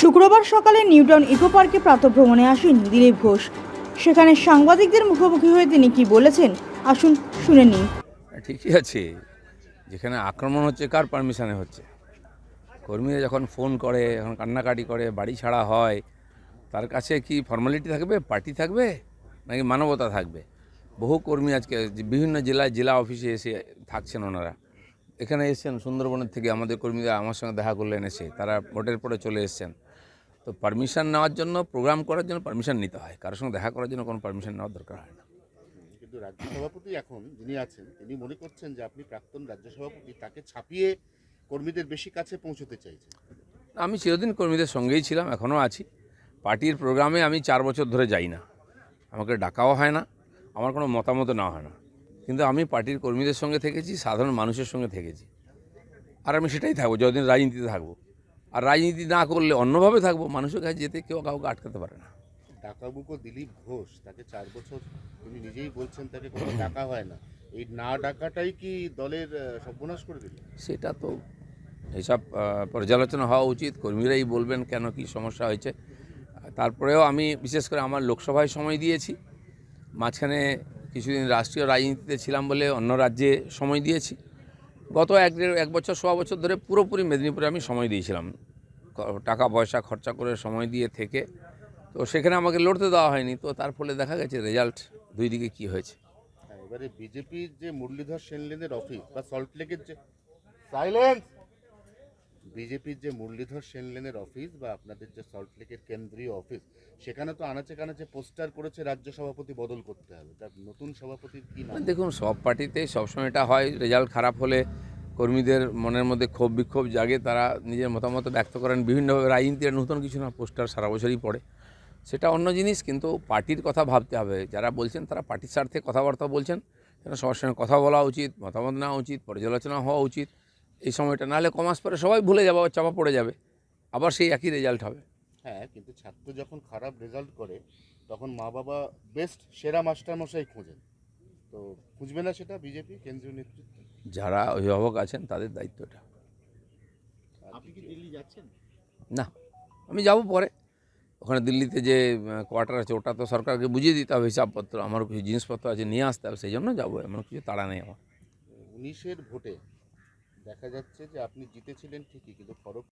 শুক্রবার সকালে নিউটাউন ইকো পার্কে প্রাতভ্রমণে আসেন দিলীপ ঘোষ। সেখানে সাংবাদিকদের মুখোমুখি হয়ে তিনি কি বলেছেন, আসুন শুনে নিন ঠিকই আছে। যেখানে আক্রমণ হচ্ছে, কার পারমিশনে হচ্ছে? কর্মীরা যখন ফোন করে, যখন কান্নাকাটি করে, বাড়ি ছাড়া হয়, তার কাছে কি ফর্মালিটি থাকবে, পার্টি থাকবে, নাকি মানবতা থাকবে? বহু কর্মী আজকে বিভিন্ন জেলায়, জেলা অফিসে এসে থাকছেন ওনারা। এখানে এসেছেন সুন্দরবনের থেকে আমাদের কর্মীরা আমার সঙ্গে দেখা করলেন এসে তারা ভোটের পরে চলে এসেছেন। তো পারমিশন নেওয়ার জন্য প্রোগ্রাম করার জন্য পারমিশন নিতে হয়। কারোর সঙ্গে দেখা করার জন্য কোনো পারমিশন নেওয়ার দরকার হয় না। কিন্তু রাজ্য সভাপতি এখন যিনি আছেন তিনি মনে করছেন যে আপনি প্রাক্তন রাজ্য সভাপতি তাকে ছাপিয়ে কর্মীদের বেশি কাছে পৌঁছতে চাইছেন। আমি চিরদিন কর্মীদের সঙ্গেই ছিলাম এখনও আছি। পার্টির প্রোগ্রামে আমি চার বছর ধরে যাই না। আমাকে ডাকাও হয় না আমার কোনো মতামত নেওয়া হয় না। কিন্তু আমি পার্টির কর্মীদের সঙ্গে থেকেছি সাধারণ মানুষের সঙ্গে থেকেছি। আর আমি সেটাই থাকব যতদিন রাজনীতিতে থাকব। আর রাজনীতি না করলে অন্যভাবে থাকব মানুষের কাছে যেতে কেউ কাউকে আটকাতে পারে না। ডাকাবুকো দিলীপ ঘোষ তাকে চার বছর তিনি নিজেই বলছেন তাকে কোনো ডাকা হয় না। এই না ডাকাটাই কি দলের সর্বনাশ করে দিল? সেটা তো আহ, পর্যালোচনা হওয়া উচিত কর্মীরাই বলবেন কেন কি সমস্যা হয়েছে। তারপরেও আমি বিশেষ করে আমার লোকসভায় সময় দিয়েছি। মাঝখানে কিছুদিন রাষ্ট্রীয় রাজনীতিতে ছিলাম বলে অন্য রাজ্যে সময় দিয়েছি। গত এক এক বছর, সোয়া বছর ধরে পুরোপুরি মেদিনীপুরে আমি সময় দিয়েছিলাম। টাকা, পয়সা, খরচা করে সময় দিয়ে থেকে। তো সেখানে আমাকে লড়তে দেওয়া হয়নি। তো তার ফলে দেখা গেছে রেজাল্ট দুই দিকে কী হয়েছে। হ্যাঁ এবারে বিজেপির যে মুরলীধর সেনলেনের অফিস বা সল্টলেকের যে সাইলেন্স! বিজেপির যে মুরলীধর সেনলেনের অফিস বা আপনাদের যে সল্টলেকের কেন্দ্রীয় অফিস সেখানে তো আনাচে কানাচে পোস্টার করেছে রাজ্য সভাপতি বদল করতে হবে। তার নতুন সভাপতির কি দেখুন, সব পার্টিতে সবসময় এটা হয়, রেজাল্ট খারাপ হলে কর্মীদের মনের মধ্যে ক্ষোভ বিক্ষোভ জাগে, তারা নিজের মতামত ব্যক্ত করেন, বিভিন্নভাবে রাজনীতির নতুন কিছু না পোস্টার সারা বছরই পড়ে। সেটা অন্য জিনিস, কিন্তু পার্টির কথা ভাবতে হবে। যারা বলছেন, তারা পার্টির স্বার্থে কথাবার্তা বলছেন সবার সঙ্গে কথা বলা উচিত, মতামত নেওয়া উচিত, পর্যালোচনা হওয়া উচিত। এই সময়টা। নাহলে কমাস পরে সবাই ভুলে যাবে আবার চাপা পড়ে যাবে। আবার সেই একই রেজাল্ট হবে। হ্যাঁ কিন্তু ছাত্র যখন খারাপ রেজাল্ট করে তখন মা বাবা বেস্ট সেরা মাস্টার মশাই খোঁজেন। তো খুঁজবে না সেটা বিজেপি কেন্দ্রীয় নেতৃত্ব? যারা অভিভাবক আছেন তাদের দায়িত্ব এটা। আপনি কি দিল্লি যাচ্ছেন? না আমি যাব পরে। ওখানে দিল্লিতে যে কোয়ার্টার আছে ওটা তো সরকারকে বুঝিয়ে দিতে হবে হিসাবপত্র। আমারও কিছু জিনিসপত্র আছে নিয়ে আসতে হবে সেই জন্য যাব। এমন কিছু তাড়া নেই আমার। উনিশের ভোটে দেখা যাচ্ছে যে আপনি জিতেছিলেন ঠিকই কিন্তু ফরক